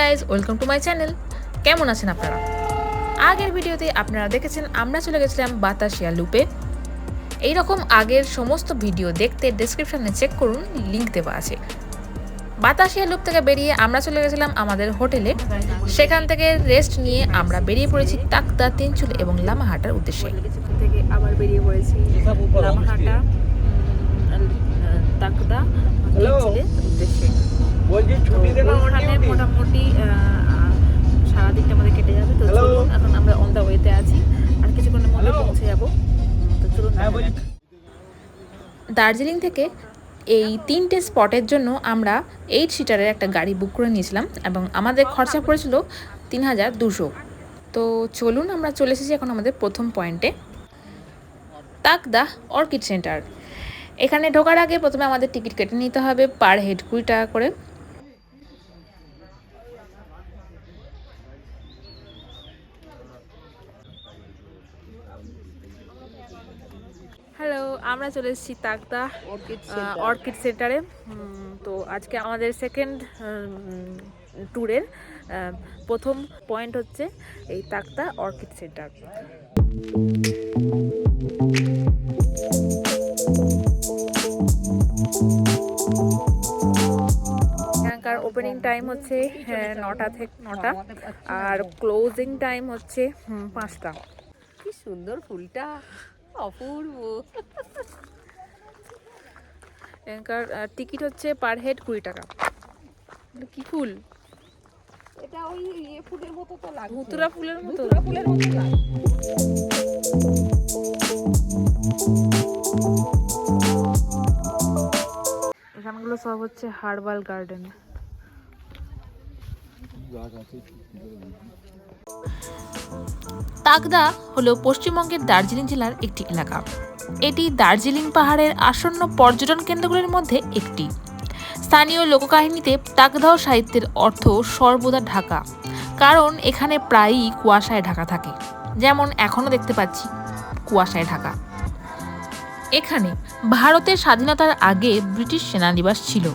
Guys welcome to my channel কেমন আছেন আপনারা? আগের ভিডিওতে আপনারা দেখেছেন আমরা চলে গেছিলাম বাতাসিয়া লুপে। এইরকম আগের সমস্ত ভিডিও দেখতে ডেসক্রিপশনে চেক করুন লিঙ্ক দেওয়া আছে। বাতাসিয়া লুপ থেকে বেরিয়ে আমরা চলে গেছিলাম আমাদের হোটেলে। সেখান থেকে রেস্ট নিয়ে আমরা বেরিয়ে পড়েছি তাকদা তিনচুল এবং লামাহাটার উদ্দেশ্যে। থেকে আবার বেরিয়ে পড়েছি উদ্দেশ্যে ওইখানে মোটামুটি সারাদিনটা আমাদের কেটে যাবে তো চলুন এখন আমরা অন দ্য ওয়েতে আছি। আর কিছুক্ষণের মধ্যে পৌঁছে যাব। তো চলুন হ্যাঁ। দার্জিলিং থেকে এই তিনটে স্পটের জন্য আমরা এইট সিটারের একটা গাড়ি বুক করে নিয়েছিলাম এবং আমাদের খরচা পড়েছিল তিন হাজার দুশো। তো চলুন আমরা চলে এসেছি এখন আমাদের প্রথম পয়েন্টে তাকদা অর্কিড সেন্টার। এখানে ঢোকার আগে প্রথমে আমাদের টিকিট কেটে নিতে হবে পার হেড কুড়ি টাকা করে। হ্যালো আমরা চলে এসেছি তাকদা অর্কিড সেন্টারে তো আজকে আমাদের সেকেন্ড ট্যুরের প্রথম পয়েন্ট হচ্ছে এই তাকদা অর্কিড সেন্টার এখানকার ওপেনিং টাইম হচ্ছে হ্যাঁ, নটা থেকে নটা আর ক্লোজিং টাইম হচ্ছে পাঁচটা। কি সুন্দর ফুলটা। অপূর্ব এখানকার টিকিট হচ্ছে পার হেড কুড়ি টাকা। কি ফুল? এটা ওই ইয়ে ফুলের মতো তো লাগছে। ধুতুরা ফুলের মতো? ধুতুরা ফুলের মতো লাগছে। এখানগুলো সব হচ্ছে হার্বাল গার্ডেন। তাকদা হলো পশ্চিমবঙ্গের দার্জিলিং জেলার একটি এলাকা। এটি দার্জিলিং পাহাড়ের আসন্ন পর্যটন কেন্দ্রগুলির মধ্যে একটি। স্থানীয় লোককাহিনীতে তাকদাও সাহিত্যের অর্থ সর্বদা ঢাকা, কারণ এখানে প্রায়ই কুয়াশায় ঢাকা থাকে। যেমন এখনও দেখতে পাচ্ছি, কুয়াশায় ঢাকা। এখানে ভারতের স্বাধীনতার আগে ব্রিটিশ সেনানিবাস ছিল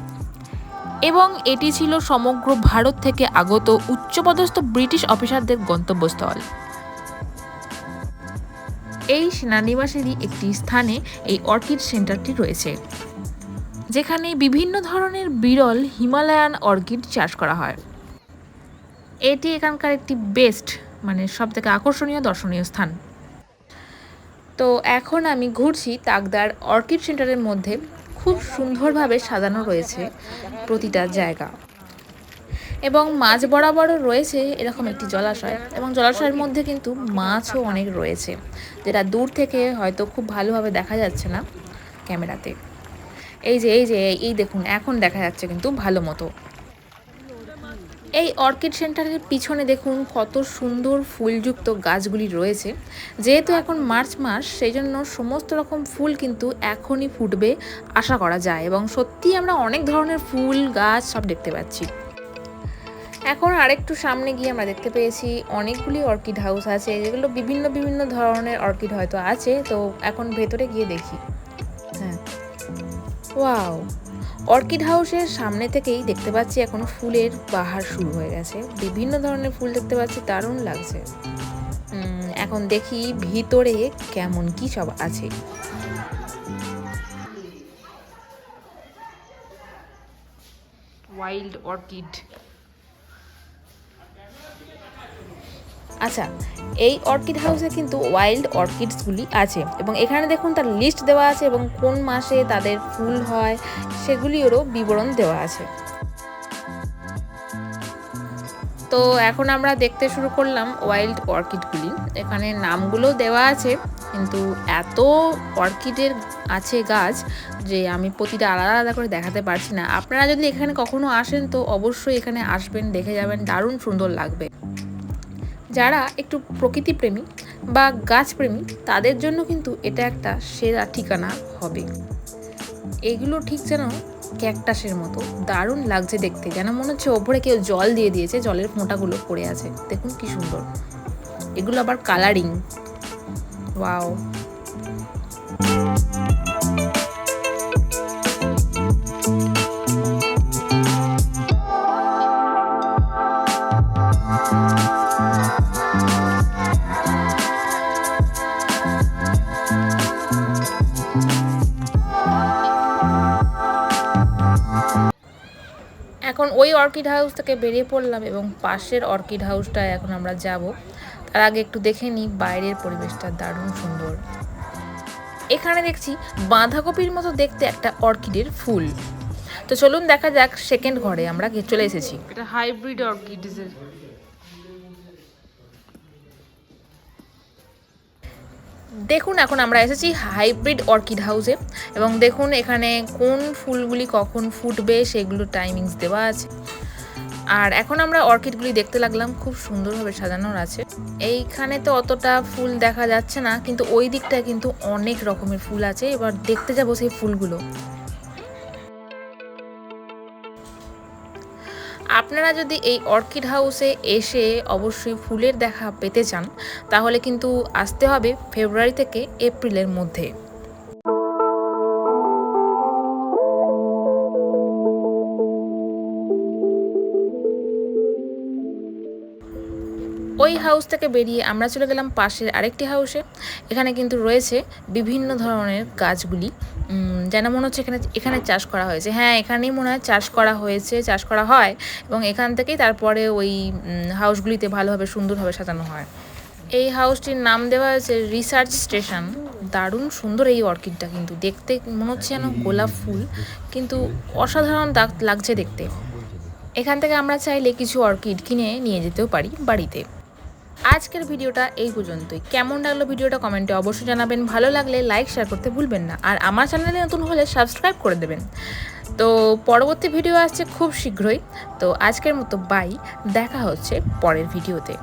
এবং এটি ছিল সমগ্র ভারত থেকে আগত উচ্চপদস্থ ব্রিটিশ অফিসারদের গন্তব্যস্থল। এই সেনানিবাসেরই একটি স্থানে এই অর্কিড সেন্টারটি রয়েছে, যেখানে বিভিন্ন ধরনের বিরল হিমালয়ান অর্কিড চাষ করা হয়। এটি এখানকার একটি বেস্ট মানে সব থেকে আকর্ষণীয় দর্শনীয় স্থান। তো এখন আমি ঘুরছি তাকদার অর্কিড সেন্টারের মধ্যে। খুব সুন্দরভাবে সাজানো রয়েছে প্রতিটা জায়গা। এবং মাঝ বরাবরও রয়েছে এরকম একটি জলাশয়। এবং জলাশয়ের মধ্যে কিন্তু মাছও অনেক রয়েছে, যেটা দূর থেকে হয়তো খুব ভালোভাবে দেখা যাচ্ছে না ক্যামেরাতে। এই যে এই যে, এই দেখুন, এখন দেখা যাচ্ছে কিন্তু ভালো মতো। এই অর্কিড সেন্টারের পিছনে দেখুন কত সুন্দর ফুলযুক্ত গাছগুলি রয়েছে। যেহেতু এখন মার্চ মাস সেই জন্য সমস্ত রকম ফুল কিন্তু এখনই ফুটবে, আশা করা যায়। এবং সত্যিই আমরা অনেক ধরনের ফুল, গাছ সব দেখতে পাচ্ছি। এখন আরেকটু সামনে গিয়ে আমরা দেখতে পেয়েছি অনেকগুলি অর্কিড হাউস আছে, যেগুলো বিভিন্ন বিভিন্ন ধরনের অর্কিড হয়তো আছে, তো এখন ভেতরে গিয়ে দেখি। হ্যাঁ। ওয়াও! অর্কিড হাউসের সামনে থেকেই দেখতে পাচ্ছি এখন ফুলের বাহার শুরু হয়ে গেছে। বিভিন্ন ধরনের ফুল দেখতে পাচ্ছি, দারুণ লাগছে। এখন দেখি ভিতরে কেমন কি সব আছে। ওয়াইল্ড অর্কিড আচ্ছা এই অর্কিড হাউসে কিন্তু ওয়াইল্ড অর্কিডসগুলি আছে এবং এখানে দেখুন তার লিস্ট দেওয়া আছে এবং কোন মাসে তাদের ফুল হয় সেগুলিরও বিবরণ দেওয়া আছে। তো এখন আমরা দেখতে শুরু করলাম ওয়াইল্ড অর্কিডগুলি এখানে নামগুলো দেওয়া আছে, কিন্তু এত অর্কিডের আছে গাছ যে আমি প্রতিটা আলাদা আলাদা করে দেখাতে পারছি না। আপনারা যদি এখানে কখনো আসেন তো অবশ্যই এখানে আসবেন, দেখে যাবেন, দারুণ সুন্দর লাগবে। যারা একটু প্রকৃতিপ্রেমী বা গাছপ্রেমী, তাদের জন্য কিন্তু এটা একটা সেরা ঠিকানা হবে। এগুলো ঠিক যেন ক্যাকটাসের মতো। দারুণ লাগছে দেখতে। যেন মনে হচ্ছে ওপরে কেউ জল দিয়ে দিয়েছে, জলের ফোঁটাগুলো পড়ে আছে। দেখুন কি সুন্দর। এগুলো আবার কালারিং ওয়াও এখন ওই অর্কিড হাউস থেকে বেরিয়ে পড়লাম এবং পাশের অর্কিড হাউসটায় এখন আমরা যাব। তার আগে একটু দেখে নিই বাইরের পরিবেশটা দারুণ সুন্দর। এখানে দেখছি বাঁধাকপির মতো দেখতে একটা অর্কিডের ফুল। তো চলুন দেখা যাক সেকেন্ড ঘরে আমরা চলে এসেছি। এটা হাইব্রিড অর্কিড দেখুন, এখন আমরা এসেছি হাইব্রিড অর্কিড হাউসে এবং দেখুন এখানে কোন ফুলগুলি কখন ফুটবে সেগুলো টাইমিংস দেওয়া আছে। আর এখন আমরা অর্কিডগুলি দেখতে লাগলাম, খুব সুন্দরভাবে সাজানোর আছে। এইখানে তো অতটা ফুল দেখা যাচ্ছে না, কিন্তু ওই দিকটায় কিন্তু অনেক রকমের ফুল আছে। এবার দেখতে যাব সেই ফুলগুলো। আপনারা যদি এই অর্কিড হাউসে এসে অবশ্যই ফুলের দেখা পেতে চান, তাহলে কিন্তু আসতে হবে ফেব্রুয়ারি থেকে এপ্রিলের মধ্যে। ওই হাউস থেকে বেরিয়ে আমরা চলে গেলাম পাশের আরেকটি হাউসে। এখানে কিন্তু রয়েছে বিভিন্ন ধরনের গাছগুলি। যেন মনে হচ্ছে এখানে এখানে চাষ করা হয়েছে। হ্যাঁ এখানেই মনে হয় চাষ করা হয়েছে, চাষ করা হয় এবং এখান থেকেই তারপরে ওই হাউসগুলিতে ভালোভাবে, সুন্দরভাবে সাজানো হয়। এই হাউসটির নাম দেওয়া হয়েছে রিসার্চ স্টেশন দারুণ সুন্দর এই অর্কিডটা কিন্তু। দেখতে মনে হচ্ছে যেন গোলাপ ফুল, কিন্তু অসাধারণ লাগছে দেখতে। এখান থেকে আমরা চাইলে কিছু অর্কিড কিনে নিয়ে যেতেও পারি বাড়িতে। আজকের ভিডিওটা এই পর্যন্তই। কেমন লাগল ভিডিওটা কমেন্টে অবশ্যই জানাবেন। ভালো লাগলে লাইক শেয়ার করতে ভুলবেন না। আর আমার চ্যানেলে নতুন হলে সাবস্ক্রাইব করে দেবেন। তো পরবর্তী ভিডিও আসছে খুব শীঘ্রই। তো আজকের মতো বাই দেখা হচ্ছে পরের ভিডিওতে।